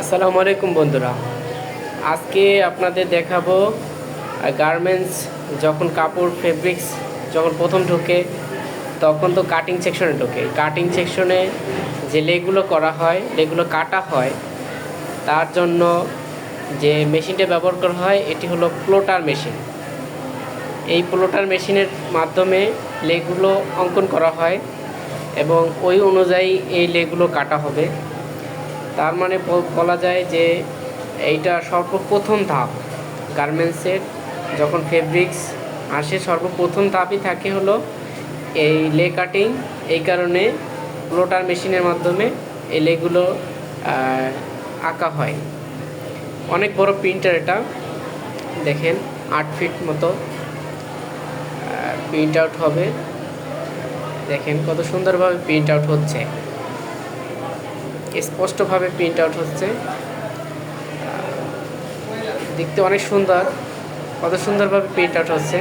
আসসালামু আলাইকুম বন্ধুরা। আজকে আপনাদের দেখাবো গার্মেন্টস যখন কাপড় ফেব্রিক্স যখন প্রথম ঢোকে, তখন তো কাটিং সেকশনে ঢোকে। কাটিং সেকশনে যে লেগুলো করা হয়, লেগুলো কাটা হয়, তার জন্য যে মেশিনটা ব্যবহার করা হয়, এটি হলো প্লোটার মেশিন এই প্লোটার মেশিনের মাধ্যমে লেগুলো অঙ্কন করা হয় এবং ওই অনুযায়ী এই লেগুলো কাটা হবে। তার মানে বলা যায় যে এইটা সর্বপ্রথম ধাপ। গার্মেন্টসের যখন ফেব্রিক্স আসে, সর্বপ্রথম ধাপই থাকে হলো এই লে কাটিং। এই কারণে প্লোটার মেশিনের মাধ্যমে এই লেগুলো আঁকা হয়। অনেক বড় প্রিন্টার এটা। দেখেন, আট ফিট মতো প্রিন্ট আউট হবে। দেখেন কত সুন্দরভাবে প্রিন্ট আউট হচ্ছে। স্পষ্টভাবে প্রিন্ট আউট হচ্ছে। দেখতে অনেক সুন্দর। কত সুন্দরভাবে প্রিন্ট আউট হচ্ছে।